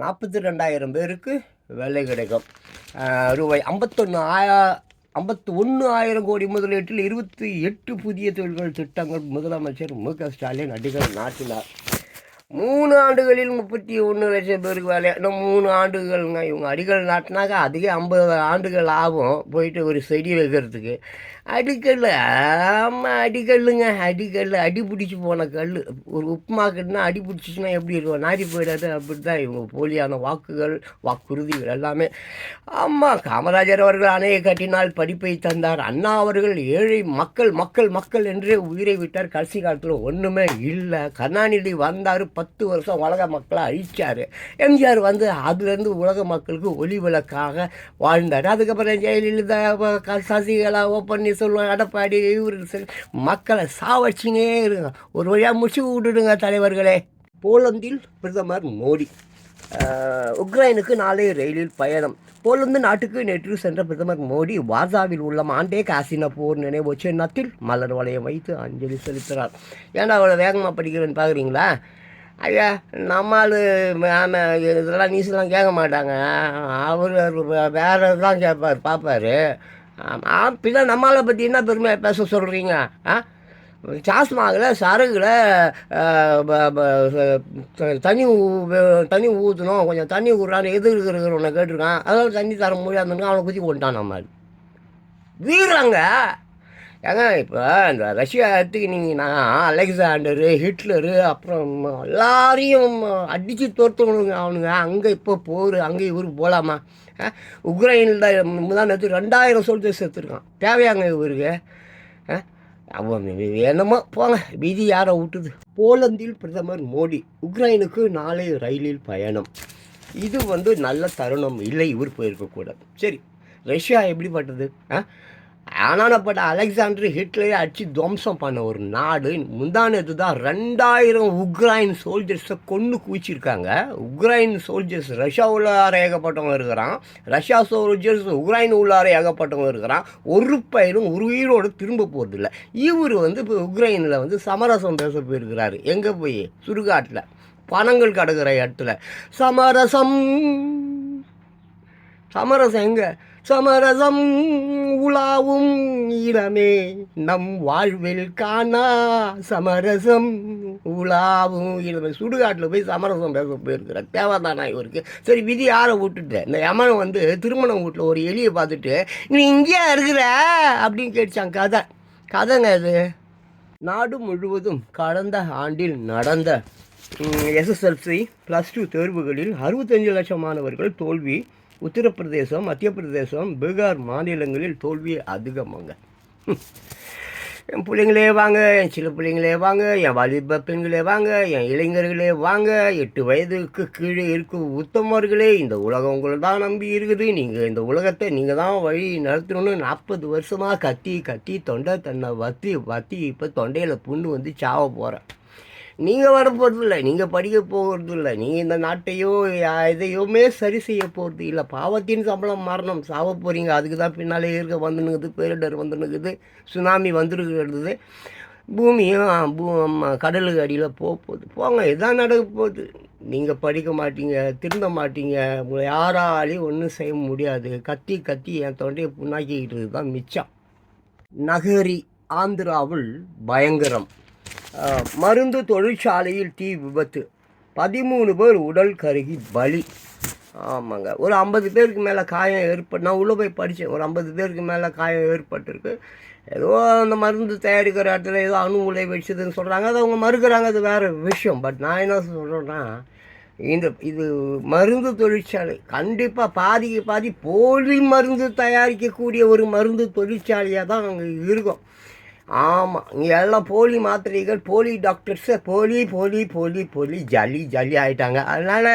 நாற்பத்தி ரெண்டாயிரம் பேருக்கு வேலை கிடைக்கும். ரூபாய் ஐம்பத்தொன்று ஆயா ஐம்பத்தி ஒன்று ஆயிரம் கோடி முதலீட்டில் இருபத்தி எட்டு புதிய தொழில்கள் திட்டங்கள் முதலமைச்சர் மு க ஸ்டாலின் அடிக்கல் நாட்டினார். மூணு ஆண்டுகளில் முப்பத்தி ஒன்று லட்சம் பேருக்கு வேலை இன்னும் மூணு ஆண்டுகள்ங்க. இவங்க அடிக்கல் நாட்டினாக்கா அதிக ஐம்பது ஆண்டுகள் ஆகும் போயிட்டு ஒரு செடி வைக்கிறதுக்கு. அடிக்கல் ஆமாம் அடிக்கல்லுங்க. அடிக்கல் அடி பிடிச்சி போன கல் ஒரு உப்புமா கட்டுனா அடி பிடிச்சிச்சுன்னா எப்படி இருக்கும்? நாடி போயிடாது. அப்படி தான் இவங்க போலியான வாக்குகள் வாக்குறுதிகள் எல்லாமே. ஆமாம் காமராஜர் அவர்கள் அணையை கட்டினால் படிப்பை தந்தார். அண்ணா அவர்கள் ஏழை மக்கள் மக்கள் மக்கள் என்றே உயிரை விட்டார். கடைசி காலத்தில் ஒன்றுமே இல்லை. கருணாநிதி வந்தார். பத்து வருஷம் உலக மக்களை அழிச்சார். எம்ஜிஆர் வந்து அதுலேருந்து உலக மக்களுக்கு ஒளி விளக்காக வாழ்ந்தார். அதுக்கப்புறம் ஜெயலலிதா சசிகலா ஓ சொல்லுவாங்க எடப்பாடி இவர் மக்களை சாவச்சினே இருங்க. ஒரு வழியாக முடிச்சு விட்டுடுங்க தலைவர்களே. போலந்தில் பிரதமர் மோடி. உக்ரைனுக்கு நாளை ரயிலில் பயணம். போலந்து நாட்டுக்கு நேற்று சென்ற பிரதமர் மோடி வார்சாவில் உள்ள மாண்டே காசின போர் நினைவு சின்னத்தில் மலர் வளையம் வைத்து அஞ்சலி செலுத்தினார். ஏன்டா அவ்வளோ வேகமாக படிக்கிறேன்னு பார்க்குறீங்களா ஐயா நம்மால் இதெல்லாம் நியூஸ்லாம் கேட்க மாட்டாங்க. அவர் வேறு தான் கேட்பார் பார்ப்பாரு ஆமாம் பின்ன நம்மளை பற்றி என்ன பெருமையாக பேச சொல்கிறீங்க ஆ? சாஸ்மாகில் சரகுல தண்ணி தண்ணி ஊற்றணும் கொஞ்சம் தண்ணி ஊடுறான்னு எதிர் இருக்கிறவனை கேட்டிருக்கான். அதாவது தண்ணி தர முடியாதுன்னு அவனை குத்தி கொண்டான் நம்ம வீரங்க ஏங்க இப்போ இந்த ரஷ்யா எடுத்துக்கினீங்கன்னா அலெக்சாண்டரு ஹிட்லரு அப்புறம் எல்லாரையும் அடித்து தோர்த்தவனுங்க அவனுங்க. அங்கே இப்போ போர் அங்கே இவருக்கு போகலாமா உக்ரைனில் தான் முதான் நேற்று ரெண்டாயிரம் சோல்ஜர்ஸ் எடுத்துருக்கான் தேவையாங்க இவருக்கு? அவன் என்னமோ போங்க. விதி யாரை விட்டுது போலந்தில் பிரதமர் மோடி உக்ரைனுக்கு நாளை ரயிலில் பயணம். இது வந்து நல்ல தருணம் இல்லை இவர் போயிருக்கக்கூடாது. சரி ரஷ்யா எப்படிப்பட்டது? ஆ? ஆனானப்பட்ட அலெக்சாண்டர் ஹிட்லரை அடித்து துவம்சம் பண்ண ஒரு நாடு முந்தானது தான் ரெண்டாயிரம் உக்ரைன் சோல்ஜர்ஸை கொண்டு குவிச்சிருக்காங்க. உக்ரைன் சோல்ஜர்ஸ் ரஷ்யா உள்ளார ஏகப்பட்டவங்க இருக்கிறான். ரஷ்யா சோல்ஜர்ஸ் உக்ரைன் உள்ளார ஏகப்பட்டவங்க இருக்கிறான். ஒரு பயிரும் ஒரு உயிரோடு திரும்ப போகிறதில்ல இவர் வந்து இப்போ உக்ரைனில் வந்து சமரசம் பேச போயிருக்கிறாரு. எங்கே போய்? சுடுகாட்டில். பணங்கள் கிடக்கிற இடத்துல. சமரசம். சமரசம் எங்க? சமரசம் உலாவும் இடமே. நம் வாழ்வில் காணா சமரசம் உலாவும் இடமே. சுடுகாட்டில் போய் சமரசம் பேச போயிருக்கிறார் தேவைதானா இவருக்கு. சரி விதி யாரை விட்டுட்டு? இந்த யமன் வந்து திருமணம் வீட்டில் ஒரு எலியை பார்த்துட்டு நீ இங்கேயா இருக்கிற? அப்படின்னு கேட்டுச்சான் கதை. கதைங்க அது நாடு முழுவதும் கடந்த ஆண்டில் நடந்த எஸ்எஸ்எல்சி ப்ளஸ் டூ தேர்வுகளில் அறுபத்தஞ்சு லட்சம் மாணவர்கள் தோல்வி உத்தரப்பிரதேசம் மத்திய பிரதேசம் பீகார் மாநிலங்களில் தோல்வி அதிகமாங்க. என் பிள்ளைங்களே வாங்க என் சில பிள்ளைங்களே வாங்க என் வாலிப பெண்களே வாங்க என் இளைஞர்களே வாங்க எட்டு வயதுக்கு கீழே இருக்கும் உத்தமர்களே இந்த உலகம் உங்களை தான் நம்பி இருக்குது. நீங்கள் இந்த உலகத்தை நீங்கள் தான் வழி நடத்தணும்னு நாற்பது வருஷமாக கத்தி கத்தி தொண்டை தன்னை வத்தி வத்தி இப்போ தொண்டையில் புண்ணு வந்து சாவ போகிறேன் நீங்கள் வரப்போகிறது இல்லை நீங்கள் படிக்க போகிறது இல்லை நீங்கள் இந்த நாட்டையோ எதையுமே சரி செய்ய போகிறது இல்லை பாவத்தின் சம்பளம் மரணம் சாவ போகிறீங்க அதுக்கு தான் பின்னாலே இருக்க வந்துனுக்குது பேரிடர் வந்துனுக்குது சுனாமி வந்துருக்கிறது. பூமியும் பூ கடலுக்கு அடியில் போக போகுது போங்க இதான் நடக்க போகுது நீங்கள் படிக்க மாட்டீங்க திருந்த மாட்டீங்க. உங்களை யாராலையும் ஒன்றும் செய்ய முடியாது. கத்தி கத்தி என் தொண்டையை புண்ணாக்கிக்கிட்டு தான் மிச்சம். நகரி ஆந்திராவில் பயங்கரம். மருந்து தொழிற்சாலையில் தீ விபத்து. பதிமூணு பேர் உடல் கருகி பலி. ஆமாங்க. ஒரு ஐம்பது பேருக்கு மேலே காயம் ஏற்பட்டு நான் உள்ளே போய் படித்தேன் ஒரு ஐம்பது பேருக்கு மேலே காயம் ஏற்பட்டிருக்கு. ஏதோ அந்த மருந்து தயாரிக்கிற இடத்துல ஏதோ அணு உலை வச்சதுன்னு சொல்கிறாங்க அது அவங்க மறுக்கிறாங்க. அது வேறு விஷயம். பட் நான் என்ன சொல்கிறேன்னா இந்த இது மருந்து தொழிற்சாலை. கண்டிப்பாக பாதிக்கு பாதி போலி மருந்து தயாரிக்கக்கூடிய ஒரு மருந்து தொழிற்சாலையாக தான் அங்கே இருக்கும். ஆமாம் இங்கே எல்லாம் போலி மாத்திரைகள் போலி டாக்டர்ஸு போலி போலி போலி போலி ஜாலி ஜாலி ஆகிட்டாங்க அதனால்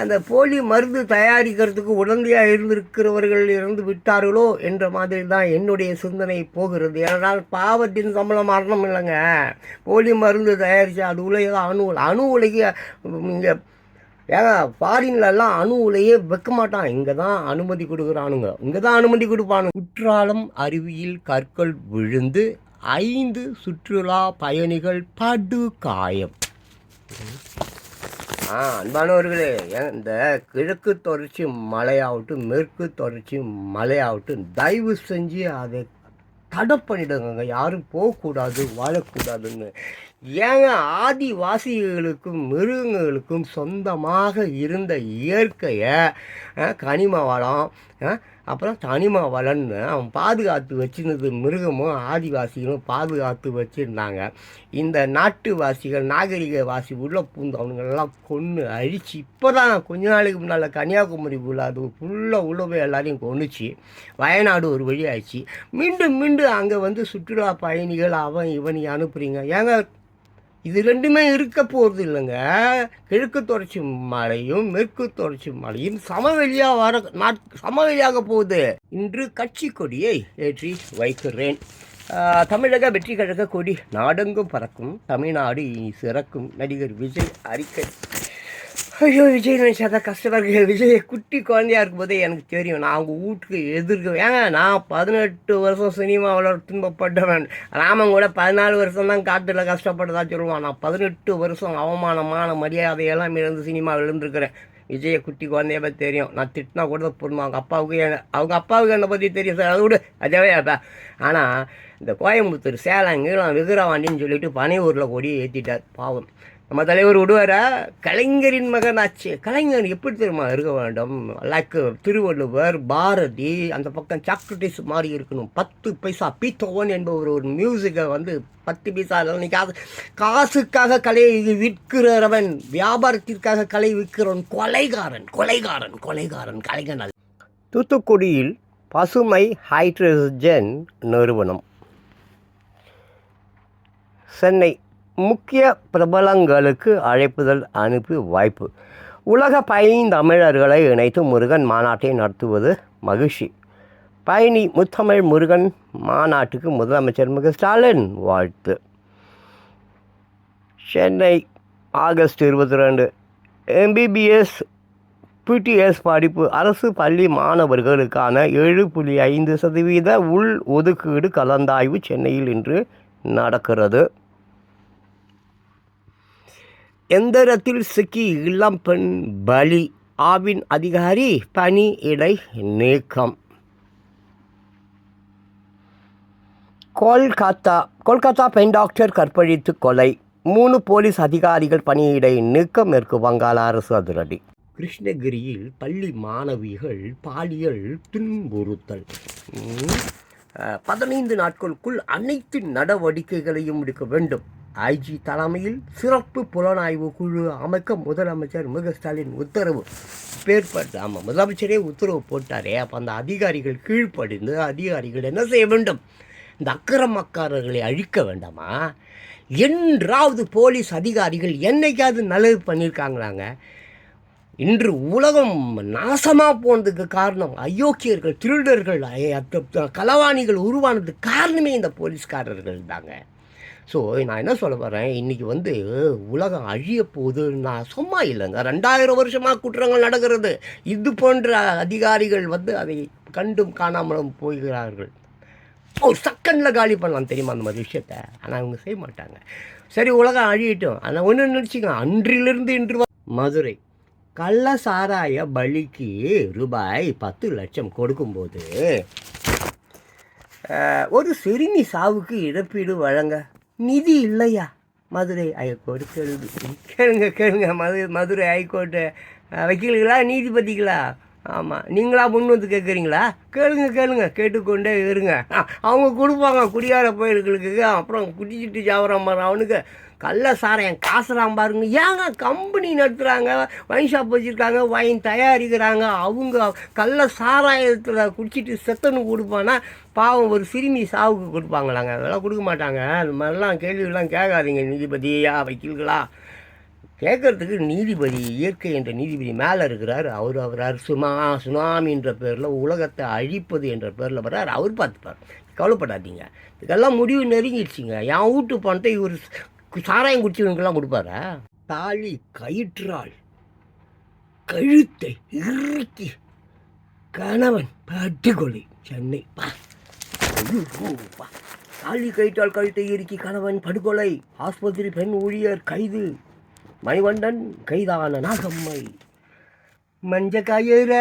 அந்த போலி மருந்து தயாரிக்கிறதுக்கு உடந்தையாக இருந்திருக்கிறவர்கள் இருந்து விட்டார்களோ என்ற மாதிரி தான் என்னுடைய சிந்தனை போகிறது. ஏனால் பாவத்தின் சம்பளம் மரணம் இல்லைங்க. போலி மருந்து தயாரித்து அது உலக அணு அணு உலக இங்கே ஏங்க ஃபாரின்லலாம் அணு உலையே வைக்க மாட்டான் இங்கே தான் அனுமதி கொடுக்குறானுங்க. இங்கே தான் அனுமதி கொடுப்பானு. குற்றாலம் அருவியில் கற்கள் விழுந்து ஐந்து சுற்றுலா பயணிகள் படு காயம். ஆ அன்பானவர்களே இந்த கிழக்கு தொடர்ச்சி மலையாகட்டும் மேற்கு தொடர்ச்சி மலையாகட்டும் தயவு செஞ்சு அதை தடை பண்ணிடுங்க யாரும் போகக்கூடாது வாழக்கூடாதுன்னு. ஏங்க ஆதிவாசிகளுக்கும் மிருகங்களுக்கும் சொந்தமாக இருந்த இயற்கையை கனிம வளம் அப்புறம் தனிமா வளம்னு அவன் பாதுகாத்து வச்சிருந்தது மிருகமும் ஆதிவாசிகளும் பாதுகாத்து வச்சுருந்தாங்க. இந்த நாட்டுவாசிகள் நாகரிகவாசி உள்ளே பூந்து அவனுங்களெல்லாம் கொன்று அழித்து இப்போ தான் கொஞ்ச நாளைக்கு முன்னால் கன்னியாகுமரி உள்ள அது ஃபுல்லாக உள்ள போய் எல்லாரையும் கொண்டுச்சு வயநாடு ஒரு வழி ஆயிடுச்சு. மீண்டும் மீண்டும் அங்கே வந்து சுற்றுலா பயணிகள் அவன் இவனை அனுப்புறீங்க. ஏங்க இது ரெண்டுமே இருக்க போகிறது இல்லைங்க. கிழக்கு தொடர்ச்சி மலையும் மேற்கு தொடர்ச்சி மலையும் சமவெளியாக வர நாட் சமவெளியாக போகுது. இன்று கட்சி கொடியை ஏற்றி வைக்கிறேன். தமிழக வெற்றி கழக கொடி நாடெங்கும் பறக்கும் தமிழ்நாடு சிறக்கும். நடிகர் விஜய் அறிக்கை. ஐயோ விஜய் நினைச்சா கஷ்டமாக இருக்கு. விஜய் குட்டி குழந்தையா இருக்கும்போதே எனக்கு தெரியும். நான் அவங்க வீட்டுக்கு எதிர்க்க ஏங்க நான் பதினெட்டு வருஷம் சினிமாவில் துன்பப்பட்டவன். ராமன் கூட பதினாலு வருஷம் தான் காட்டில் கஷ்டப்பட்டதா சொல்லுவான். நான் பதினெட்டு வருஷம் அவமானமான மரியாதையெல்லாம் இழந்து சினிமாவில் இருந்திருக்கிறேன் விஜய குட்டி குழந்தைய பற்றி தெரியும். நான் திட்டினா கூட பொண்ணு அவங்க அப்பாவுக்கு என்ன- அவங்க அப்பாவுக்கு என்னை பற்றி தெரியும் சார்? அது விட அதே அப்பா ஆனால் இந்த கோயம்புத்தூர் சேலம் கீழம் விக்கிரவாண்டின்னு சொல்லிட்டு பனையூரில் கொடி ஏற்றிட்டார் பாவம். நம்ம தலைவர் விடுவாரா? கலைஞரின் மகனாச்சு கலைஞர் எப்படி தெரியுமா இருக்க வேண்டும்? லைக் திருவள்ளுவர் பாரதி அந்த பக்கம் சாக்ரட்டிஸ் மாதிரி இருக்கணும். பத்து பைசா பீத்தோவன் என்பவர் ஒரு மியூசிக்கை வந்து பத்து பைசா நீ காசு காசுக்காக கலையை விற்கிறவன் வியாபாரத்திற்காக கலை விற்கிறவன் கொலைகாரன் கொலைகாரன் கொலைகாரன் கலைஞன் தூத்துக்குடியில் பசுமை ஹைட்ரஜன் நிறுவனம். சென்னை முக்கிய பிரபலங்களுக்கு அழைப்புதல் அனுப்பி வாய்ப்பு. உலக பைந்தமிழர்களை இணைத்து முருகன் மாநாட்டை நடத்துவது மகிழ்ச்சி. பயணி முத்தமிழ் முருகன் மாநாட்டுக்கு முதலமைச்சர் மு. ஸ்டாலின் வாழ்த்து. சென்னை ஆகஸ்ட் இருபத்தி ரெண்டு எம்பிபிஎஸ் பிடிஎஸ் படிப்பு. அரசு பள்ளி மாணவர்களுக்கான ஏழு புள்ளி ஐந்து சதவீத உள் ஒதுக்கீடு கலந்தாய்வு சென்னையில் இன்று நடக்கிறது. எந்திரத்தில் சிக்கி இளம் பெண் பலி ஆவின் அதிகாரி பணி இடை நீக்கம். கொல்கத்தா கொல்கத்தா பெண் டாக்டர் கற்பழித்து கொலை. மூணு போலீஸ் அதிகாரிகள் பணியிடை நீக்கம் மேற்கு வங்காள அரசு அதிரடி. கிருஷ்ணகிரியில் பள்ளி மாணவிகள் பாலியல் துன்புறுத்தல். பதினைந்து நாட்களுக்குள் அனைத்து நடவடிக்கைகளையும் எடுக்க வேண்டும். ஐஜி தலைமையில் சிறப்பு புலனாய்வு குழு அமைக்க முதலமைச்சர் மு ஸ்டாலின் உத்தரவு. பேர்பட்டு ஆமாம் முதலமைச்சரே உத்தரவு போட்டாரே. அப்போ அந்த அதிகாரிகள் கீழ்ப்படிந்து அதிகாரிகள் என்ன செய்ய வேண்டும்? இந்த அக்கிரமக்காரர்களை அழிக்க வேண்டாமா? என்றாவது போலீஸ் அதிகாரிகள் என்னைக்காவது நல்லது பண்ணியிருக்காங்களாங்க இன்று உலகம் நாசமாக போனதுக்கு காரணம் அயோக்கியர்கள் திருடர்கள் கலவாணிகள் களவாணிகள் உருவானதுக்கு காரணமே இந்த போலீஸ்காரர்கள் தாங்க. ஸோ நான் என்ன சொல்ல வரேன்? இன்றைக்கி வந்து உலகம் அழிய போகுது நான் சும்மா இல்லைங்க. ரெண்டாயிரம் வருஷமாக குற்றங்கள் நடக்கிறது. இது போன்ற அதிகாரிகள் வந்து அதை கண்டும் காணாமலும் போகிறார்கள். ஒரு செகண்டில் காலி பண்ணலாம் தெரியுமா அந்த மாதிரி விஷயத்த? ஆனால் அவங்க செய்ய மாட்டாங்க. சரி உலகம் அழியட்டும். ஆனால் ஒன்று நினச்சிங்க அன்றிலிருந்து இன்று மதுரை. கள்ள சாராய பலிக்கு ரூபாய் பத்து லட்சம் கொடுக்கும்போது ஒரு சிறுமி சாவுக்கு இழப்பீடு வழங்க நிதி இல்லையா? மதுரை ஹைகோர்ட் கேள்வி கேளுங்க கேளுங்க. மது மதுரை ஹைகோர்ட்டு அஹ், வக்கீல்களா நீதிபதிகளா? ஆமாம் நீங்களா முன் வந்து கேட்குறீங்களா கேளுங்க கேளுங்க. கேட்டுக்கொண்டே இருங்க. அவங்க கொடுப்பாங்க. குடியார போயிருக்களுக்கு அப்புறம் குடிச்சிட்டு சாவறான் பாரு அவனுக்கு கள்ள சாராயம் காசுலாம் பாருங்க. ஏங்க கம்பெனி நடத்துகிறாங்க வைன் ஷாப் வச்சுருக்காங்க வைன் தயாரிக்கிறாங்க. அவங்க கள்ள சாராயத்தில் குடிச்சிட்டு செத்தனு கொடுப்பானா பாவம் ஒரு சிறுமி சாவுக்கு கொடுப்பாங்களாங்க. அதெல்லாம் கொடுக்க மாட்டாங்க. அது மாதிரிலாம் கேள்வியெல்லாம் கேட்காதீங்க நீதிபதியா வக்கீல்களா. கேட்கறதுக்கு நீதிபதி இயற்கை என்ற நீதிபதி மேலே இருக்கிறார். அவர் அவர் சுமா சுனாமின்ற பேரில் உலகத்தை அழிப்பது என்ற பேரில் வர்றார். அவர் பார்த்துப்பார். கவலைப்படாதீங்க. இதுக்கெல்லாம் முடிவு நெருங்கிடுச்சிங்க. என் வீட்டு பணத்தை இவர் சாராயம் குடிச்சவனுக்கெல்லாம் கொடுப்பாரா? தாலி கயிற்றால் கழுத்தை இறுக்கி கணவன் பட்டுக்கொலை சென்னை. பா. தாலி கயிற்றால் கழுத்தை இறுக்கி கணவன் படுகொலை ஆஸ்பத்திரி பெண் ஊழியர் கைது மணிவண்டன் கைதான நாகம்மை. மஞ்ச கயிற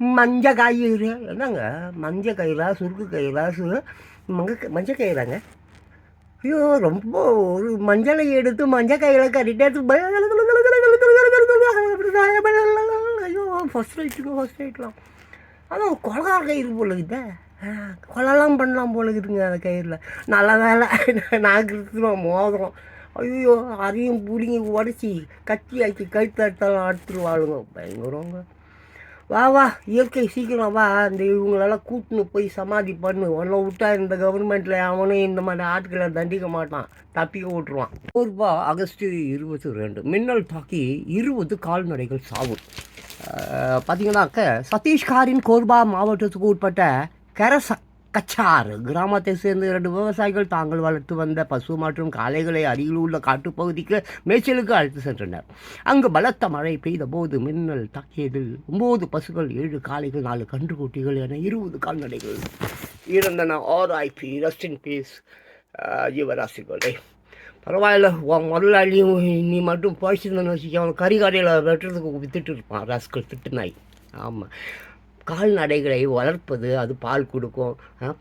மஞ்ச கயிறு. என்னங்க? மஞ்ச கயிறா சுருக்கு கயிறா சு மங்க மஞ்ச கயிறாங்க? ஐயோ ரொம்ப ஒரு மஞ்சளை எடுத்து மஞ்சள் கையில் கட்டிட்டு ஐயோ ஃபஸ்ட் ரைட்டுங்க ஃபஸ்ட் ரைட்லாம் அதான் கொலகார கயிறு போல இருக்குதே. கொலலாம் பண்ணலாம் போல இருக்குதுங்க அந்த கயிறில். நல்ல வேலை. நான் இருக்கிறோம் மோதிரம். ஐயோ அதையும் பிடிங்கி உடச்சி கத்தி ஆக்கி கழுத்தெடுத்தாலும் அடுத்துருவாளுங்க பயங்கரங்க. வா வா இயற்கை சீக்கிரம் வா. இந்த இவங்களெல்லாம் கூட்டின்னு போய் சமாதி பண்ணு. உன்னை விட்டா இந்த கவர்மெண்ட்டில் அவனும் இந்த மாதிரி ஆட்களை தண்டிக்க மாட்டான். தப்பிக்க விட்டுருவான். ரூபா ஆகஸ்ட் இருபத்தி ரெண்டு. மின்னல் தாக்கி இருபது கால்நடைகள் சாவு. பார்த்தீங்கன்னாக்க சத்தீஸ்காரின் கோர்பா மாவட்டத்துக்கு உட்பட்ட கரச கச்சாறு. கிராமத்தை சேர்ந்த இரண்டு விவசாயிகள் தாங்கள் வளர்த்து வந்த பசு மற்றும் காளைகளை அருகில் உள்ள காட்டுப்பகுதிக்கு மேய்ச்சலுக்கு அழைத்து சென்றனர். அங்கு பலத்த மழை பெய்த போது மின்னல் தாக்கியதில் ஒம்பது பசுகள் ஏழு காளைகள் நாலு கன்றுக்குட்டிகள் என இருபது கால்நடைகள் இறந்தன. ஆர்ஐபி ரெஸ்ட் இன் பீஸ் ஜீவராசிகளே. பரவாயில்ல உன் முதலாளியும் நீ மட்டும் பழிச்சிருந்தேன்னு வச்சுக்க அவன் கறிகாடையில் வெட்டுறதுக்கு வித்துட்டு இருப்பான். ராஸ்கல் திட்டு நாய் ஆமாம் கால்நடைகளை வளர்ப்பது அது பால் கொடுக்கும்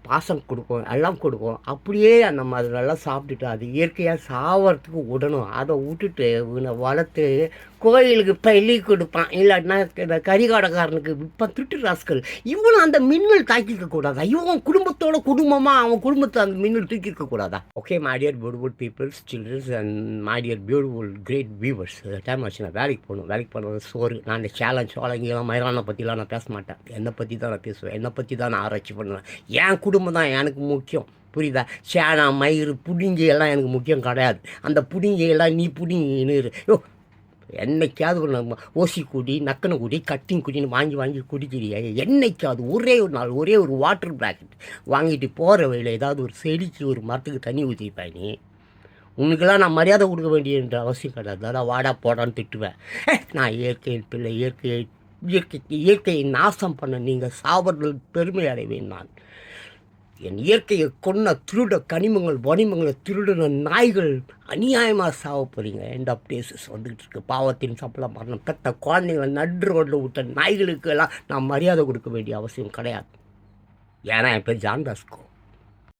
பாசம் கொடுக்கும் எல்லாம் கொடுக்கும். அப்படியே நம்ம அதெல்லாம் சாப்பிட்டுட்டு அது இயற்கையாக சாவறதுக்கு விடணும் அதை விட்டுட்டு இவனை வளர்த்து கோயிலுக்கு பள்ளி கொடுப்பான். இல்லாட்டினா இந்த கறிகாடக்காரனுக்கு இப்போ திருட்டு ராஸ்கல். இவனும் அந்த மின்னல் தாக்கியிருக்க கூடாதா? இவன் குடும்பத்தோட குடும்பமாக அவன் குடும்பத்தை அந்த மின்னல் தூக்கியிருக்க கூடாதா? Okay my dear beautiful peoples childrens and my dear beautiful great viewers time ஆச்சு நான் வேலைக்கு போகணும். வேலைக்கு போனது சோறு. நான் இந்த சேலஞ்ச் சோழங்கெல்லாம் மயிரானை பற்றிலாம் நான் பேச மாட்டேன். என்னை பற்றி தான் நான் பேசுவேன். என்னை பற்றி தான் நான் ஆராய்ச்சி பண்ணுவேன். என் குடும்பம் தான் எனக்கு முக்கியம். புரியுதா? சேனா மயிறு புடிங்கி எல்லாம் எனக்கு முக்கியம் கிடையாது. அந்த புடிங்கி எல்லாம் நீ புடிங்கின்னு யோ என்னைக்காவது ஒரு ஓசி குடி நக்கனை குடி கட்டிங் குடின்னு வாங்கி வாங்கி குடிக்கிறியா. என்னைக்காவது ஒரே ஒரு நாள் ஒரே ஒரு வாட்டர் பிளாக்கெட் வாங்கிட்டு போகிற வழியில் ஏதாவது ஒரு செடிக்கு ஒரு மரத்துக்கு தண்ணி ஊற்றிப்பா நீ. உனக்கெல்லாம் நான் மரியாதை கொடுக்க வேண்டியன்ற அவசியம் கிடையாது. அதான் வாடா போடான்னு திட்டுவேன். நான் இயற்கையின் பிள்ளை இயற்கையை இயற்கை இயற்கையை நாசம் பண்ண நீங்கள் சாவர்கள் பெருமை அடைவேன் நான். என் இயற்கையை கொன்ன திருட கனிமங்கள் வனிமங்களை திருடின நாய்கள் அநியாயமாக சாவ போகிறீங்க எண்ட் ஆஃப் டேஸஸ் வந்துக்கிட்டு இருக்கு. பாவத்தின் சப்பளம் மரணம் பெத்த குழந்தைங்களை நடு ரோட்டில் விட்ட நாய்களுக்கு எல்லாம் நான் மரியாதை கொடுக்க வேண்டிய அவசியம் கிடையாது. ஏன்னா என் பேர் ஜான்தாஸ்கோ